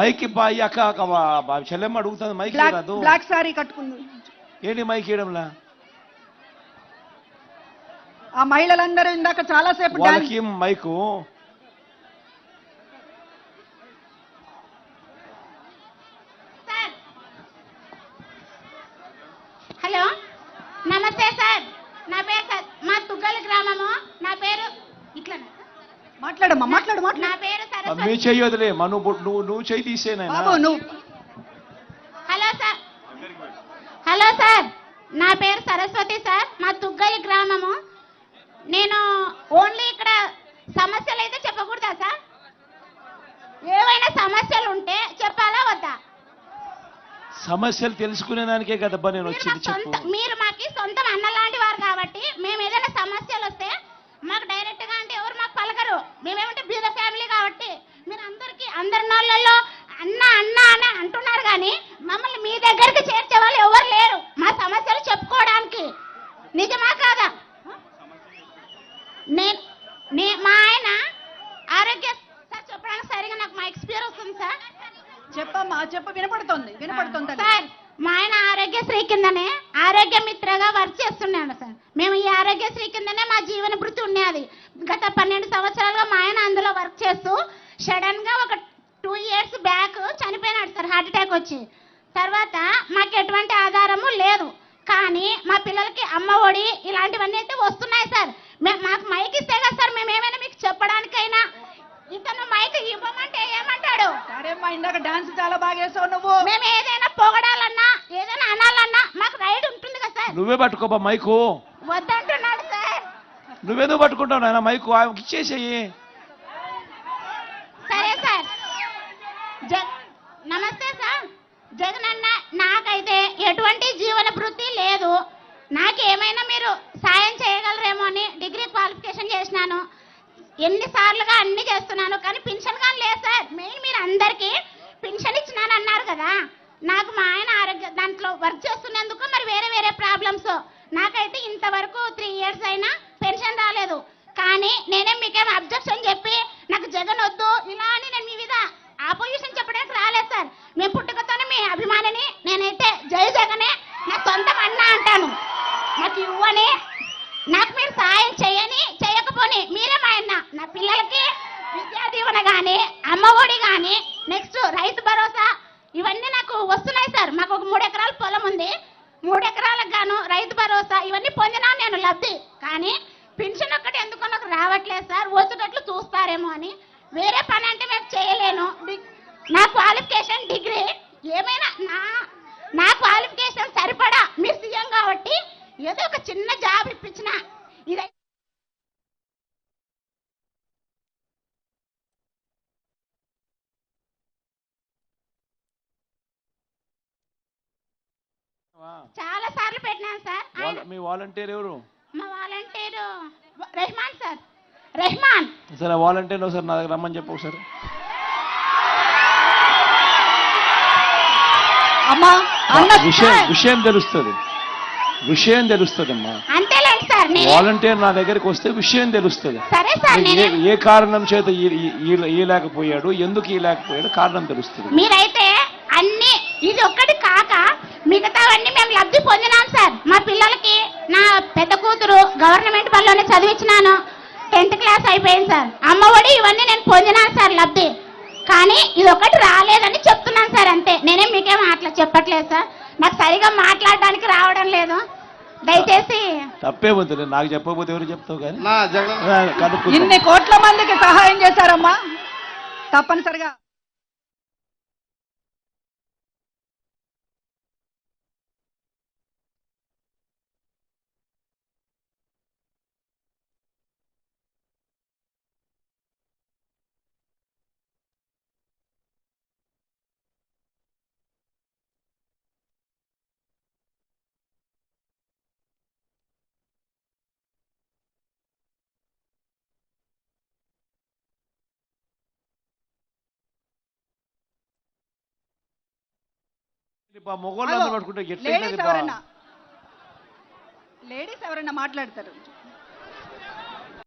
Mic bye అక్క అక్క చెల్లెమ్మ అడుగుతుంది మైక్ బ్లాక్ రాదు బ్లాక్ సారీ కట్టుకుంది. ఏంటి మైక్ ఇవ్వడంలా ఆ మహిళలందరూ ఇందాక చాలా సేపు డాన్స్ వాళ్ళకి మైకు. సార్ హలో నమస్తే సార్. నా పేరు సార్ మా తుగ్గలి గ్రామము. నా పేరు ఇట్లా మాట్లాడమ్మా మాట్లాడు నా మాట్లాడు పేరు మీ సరస్వతి చెయ్యి వదిలే. మా నువ్వు నువ్వు నువ్వు చెయ్యి తీసేనాయన బాబు నువ్వు. Hello sir. Hello sir. నా పేరు సరస్వతి సార్. మా తుగ్గలి గ్రామము. నేను ఓన్లీ ఇక్కడ సమస్యలు అయితే చెప్పకూడదా సార్? ఏవైనా సమస్యలు ఉంటే చెప్పాలా వద్దా? సమస్యలు తెలుసుకునే దానికే కదబ్బా నేను మీరు వచ్చింది చెప్పు. సొంత మీరు మాకు సొంతం అన్న లాంటి వారు కాబట్టి మేము ఏదైనా సమస్యలు వస్తే మాకు డైరెక్ట్గా అంటే ఎవరు మాకు పలకరు మేమేమంటే బీద ఫ్యామిలీ కాబట్టి మీరు అందరికి అందరి నోళ్ళల్లో అన్న అన్న అని అంటున్నారు కానీ మమ్మల్ని మీ దగ్గరికి చేర్చే వాళ్ళు ఎవరు లేరు మా సమస్యలు చెప్పుకోవడానికి నిజమా కాదా నేను నే మా ఆయన ఆరోగ్య సార్ చెప్పడానికి సరిగా నాకు మా ఎక్స్పీరియన్స్ వస్తుంది సార్ చెప్పమ్మా చెప్పు వినపడుతోంది వినపడుతుంది. సార్ మా ఆయన ఆరోగ్యశ్రీ కిందనే ఆరోగ్య మిత్రగా వర్క్ చేస్తున్నాడు సార్. మేము ఈ ఆరోగ్యశ్రీ కిందనే మా జీవన భృతి ఉన్నది గత పన్నెండు సంవత్సరాలుగా మా ఆయన అందులో వర్క్ చేస్తూ సడన్గా ఒక టూ ఇయర్స్ బ్యాక్ చనిపోయినాడు సార్ హార్ట్ అటాక్ వచ్చి. తర్వాత మాకు ఎటువంటి ఆధారము లేదు. కానీ మా పిల్లలకి అమ్మ ఒడి ఇలాంటివన్నీ అయితే వస్తున్నాయి సార్. మాకు మైక్ ఇస్తే కదా సార్ మేము ఏమైనా మీకు ఇందాక డాన్స్ చాలా బాగా వేసావు నువ్వు. మేము ఏదైనా పొగడాలన్నా ఏదైనా అనాలన్నా మాకు రైట్ ఉంటుంది కదా సార్. నువ్వే పట్టుకోబా మైకు. వద్దంటున్నాడు సార్. నువ్వేదో పట్టుకుంటావు నాయన మైకు? ఆమెకి ఇచ్చేసేయి సరే సార్ జ నమస్తే సార్ జగన్ అన్న నాకైతే ఎటువంటి జీవన వృత్తి లేదు నాకేమైనా మీరు సాయం చేయగలరేమో అని డిగ్రీ క్వాలిఫికేషన్ చేసినాను ఎన్నిసార్లుగా అన్ని చేస్తున్నాను కానీ పెన్షన్ కానీ లేదు సార్. మెయిన్ మీరు అందరికీ పెన్షన్ ఇచ్చినాను అన్నారు కదా. నాకు మా ఆయన ఆరోగ్య దాంట్లో వర్క్ చేస్తున్నందుకు మరి వేరే వేరే ప్రాబ్లమ్స్ నాకైతే ఇంతవరకు త్రీ ఇయర్స్ అయినా పెన్షన్ రాలేదు. కానీ నేనే మీకేం అబ్జెక్షన్ చెప్పి నాకు జగన్ వద్దు ఇలా అని నేను మీ మీద ఆపోజిషన్ చెప్పడానికి రాలేదు సార్. మేము పుట్టుకతోనే మీ అభిమానిని నేనైతే జై జగనే నా సొంతం అన్న అంటాను. నాకు ఇవ్వని నాకు మీరు సాయం చేయని చేయకపోని మీరే మా అన్న. నా పిల్లలకి విద్యా దీవెన కానీ అమ్మఒడి కానీ నెక్స్ట్ రైతు భరోసా ఇవన్నీ నాకు వస్తున్నాయి సార్. మాకు ఒక మూడు ఎకరాల పొలం ఉంది. మూడు ఎకరాలకు గాను రైతు భరోసా ఇవన్నీ పొందినా నేను లబ్ధి. కానీ పెన్షన్ ఒక్కటి ఎందుకో నాకు రావట్లేదు సార్. వచ్చేటట్లు చూస్తారేమో అని. వేరే పని అంటే మేము చేయలేను. నా క్వాలిఫికేషన్ డిగ్రీ. ఏమైనా నా నా క్వాలిఫికేషన్ సరిపడా? మీరు సీఎం కాబట్టి ఏదో ఒక చిన్న జాబ్ చాలా సార్లు పెట్టినాను సార్. మీ వాలంటీర్ ఎవరు? మా వాలంటీరు రెహమాన్ సార్. రెహమాన్. సరే వాలంటీర్ ఒకసారి నా దగ్గర రమ్మని చెప్పు ఒకసారి. అమ్మా విషయం విషయం తెలుస్తుంది. విషయం తెలుస్తుంది అమ్మా సార్ వాలంటీర్ నా దగ్గరికి వస్తే విషయం తెలుస్తుంది. సరే సార్ ఏ కారణం చేత ఈ- ఈ- ఈ- ఈలేకపోయాడు ఎందుకు ఈలేకపోయాడు కారణం తెలుస్తుంది. మీరైతే అన్ని ఇది ఒక్కటి కాక మిగతావన్నీ మేము లబ్ధి పొందినాం సార్. మా పిల్లలకి నా పెద్ద కూతురు గవర్నమెంట్ బడిలోనే చదివించినాను. టెన్త్ క్లాస్ అయిపోయింది సార్. అమ్మఒడి ఇవన్నీ నేను పొందినాను సార్ లబ్ధి. కానీ ఇది ఒకటి రాలేదని చెప్తున్నాను సార్ అంతే. నేనేం మీకేం అట్లా చెప్పట్లేదు సార్. నాకు సరిగా మాట్లాడడానికి రావడం లేదు. దయచేసి తప్పే వద్దులే నాకు చెప్పకపోతే ఎవరు చెప్తావు కానీ. ఇన్ని కోట్ల మందికి సహాయం చేశారమ్మా. తప్పనిసరిగా. లేడీస్ ఎవరన్నా మాట్లాడతారు?